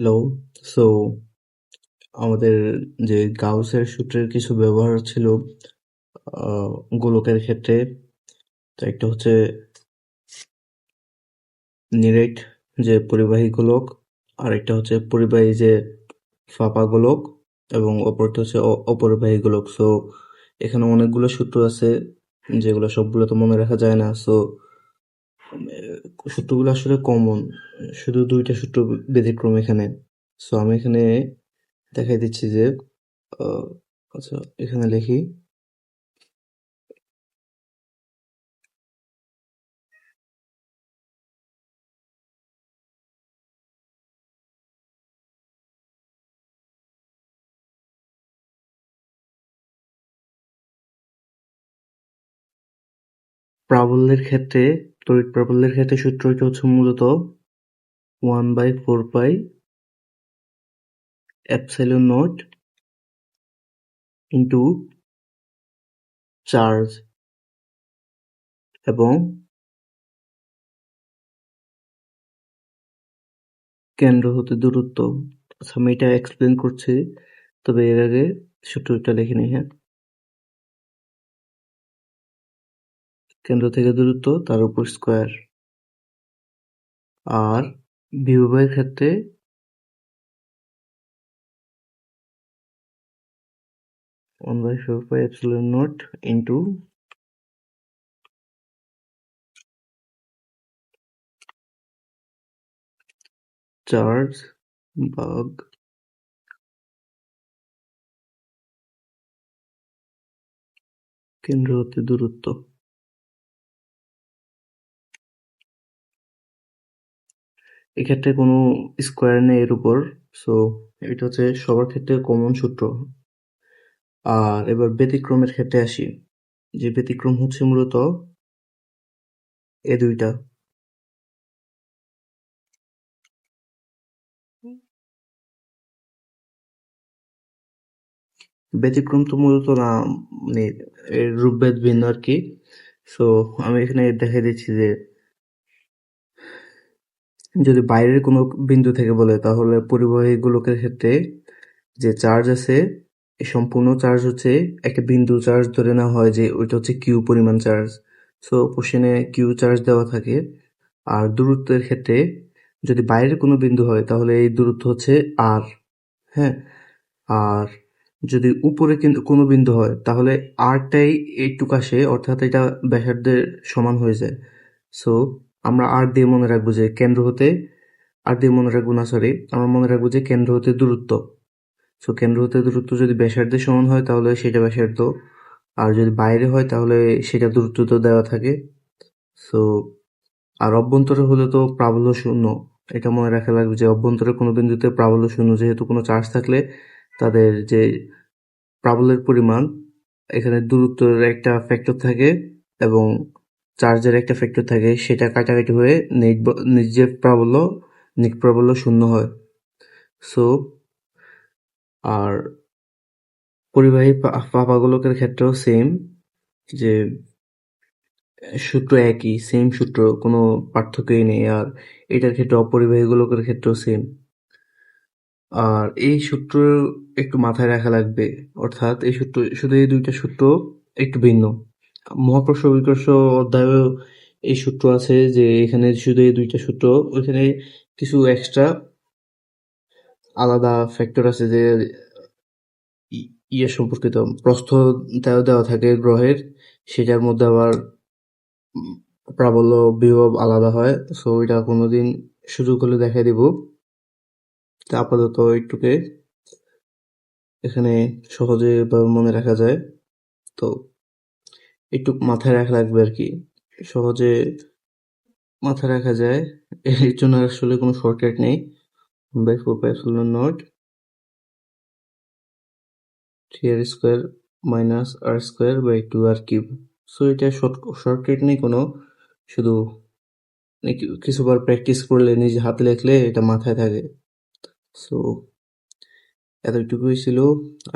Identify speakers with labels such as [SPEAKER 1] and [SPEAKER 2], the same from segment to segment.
[SPEAKER 1] Hello so আমাদের যে গাউসের সূত্রের কিছু ব্যবহার ছিল গোলকের ক্ষেত্রে, তো একটা হচ্ছে নিরেট যে পরিবাহী গোলক আর একটা হচ্ছে পরিবাহী যে ফাঁপা গোলক, এবং অপরটা হচ্ছে অপরিবাহী গোলক। সো এখানে অনেকগুলো সূত্র আছে, যেগুলো সবগুলো তো মনে রাখা যায় না। সো সূত্রগুলো আসলে কমন শুধু দুইটা সূত্র ব্যতিক্রম এখানে। সো আমি এখানে দেখাই দিচ্ছি যে আচ্ছা এখানে লিখি। প্রাবল্যের ক্ষেত্রে তড়িৎ প্রাবল্যের ক্ষেত্রে সূত্রটি হচ্ছে মূলত? One by four pi epsilon not into charge এবং কেন্দ্র হতে দূরত্ব। আচ্ছা আমি এটা এক্সপ্লেন করছি, তবে এর আগে সূত্রটা লিখে নিই হ্যাঁ? কেন্দ্র থেকে দূরত্ব তার উপর স্কোয়ার আর বিভবের ক্ষেত্রে one by four pi epsilon not into charge ভাগ কেন্দ্র হতে দূরত্ব। এক্ষেত্রে কোনো স্কোয়ার নেই এর উপর সো এটা হচ্ছে সবার ক্ষেত্রে কমন সূত্র। আর এবার ব্যতিক্রমের ক্ষেত্রে আসি, যে ব্যতিক্রম হচ্ছে মূলত এ দুইটা। ব্যতিক্রম তো মূলত না মানে রূপভেদ ভিন্ন আর কি। সো আমি এখানে দেখাই দিচ্ছি যে যদি বাইরের কোনো বিন্দু থেকে বলে, তাহলে পরিবাহী গোলকের ক্ষেত্রে যে চার্জ আছে সম্পূর্ণ চার্জ হচ্ছে একটা বিন্দু চার্জ ধরে নেওয়া হয় যে ওইটা হচ্ছে কিউ পরিমাণ চার্জ সো কোশ্চেনে কিউ চার্জ দেওয়া থাকে। আর দূরত্বের ক্ষেত্রে যদি বাইরের কোনো বিন্দু হয়, তাহলে এই দূরত্ব হচ্ছে আর হ্যাঁ? আর যদি উপরে কিন্তু কোনো বিন্দু হয়, তাহলে আরটাই এইটুকু আসে, অর্থাৎ এটা ব্যাসার্ধের সমান হয়ে যায়। সো আমরা আর দিয়ে মনে রাখব যে কেন্দ্র হতে আর দিয়ে মনে রাখব না সরি আমরা মনে রাখব যে কেন্দ্র হতে দূরত্ব। সো কেন্দ্র হতে দূরত্ব যদি ব্যাসার্ধের সমান হয়, তাহলে সেটা ব্যাসার্ধ। আর যদি বাইরে হয়, তাহলে সেটা দূরত্ব তো দেওয়া থাকে। সো আর অভ্যন্তরে হলে তো প্রাবল্য শূন্য। এটা মনে রাখা লাগবে যে অভ্যন্তরে কোনো বিন্দুতে প্রাবল্য শূন্য যেহেতু কোনো চার্জ থাকলে তাদের যে প্রাবল্যের পরিমাণ, এখানে দূরত্বের একটা ফ্যাক্টর থাকে এবং চার্জের একটা ফ্যাক্টর থাকে, সেটা কাটাকাটি হয়ে নেট নিজের প্রাবল্য নিট প্রাবল্য শূন্য হয়। সো আর পরিবাহী পাপাগোলকের ক্ষেত্রেও সেম যে সূত্র একই সেম সূত্র, কোনো পার্থক্যই নেই। আর এটার ক্ষেত্রে অপরিবাহীগুলোকের ক্ষেত্রেও সেম আর এই সূত্র একটু মাথায় রাখা লাগবে, অর্থাৎ এই সূত্র, শুধু এই দুইটা সূত্র একটু ভিন্ন। মহাকর্ষ বিকর্ষ অধ্যায়েও এই সূত্র আছে যে এখানে শুধু এই দুইটা সূত্র, ওইখানে কিছু এক্সট্রা আলাদা ফ্যাক্টর আছে যে ইয়ে সম্পর্কিত প্রস্থ দেওয়া থাকে গ্রহের, সেটার মধ্যে আবার প্রাবল্য, বিভব আলাদা হয় সো এটা কোনোদিন সুযোগ হলে দেখাই দিব। তা আপাতত একটুকে এখানে সহজে মনে রাখা যায়। তো একটু মাথায় রাখা লাগবে আর কি। সহজে মাথায় রাখা যায়। এর জন্য আসলে কোনো শর্টকাট নেই। By four pi epsilon not three R square minus R square by two R cube so এটা শর্ট শর্টকাট নেই কোনো। শুধু কিছুবার প্র্যাকটিস করলে, নিজে হাতে লিখলে এটা মাথায় থাকে। সো এতটুকুই ছিল।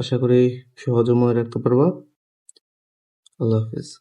[SPEAKER 1] আশা করি সহজে মনে রাখতে পারবা। Love is.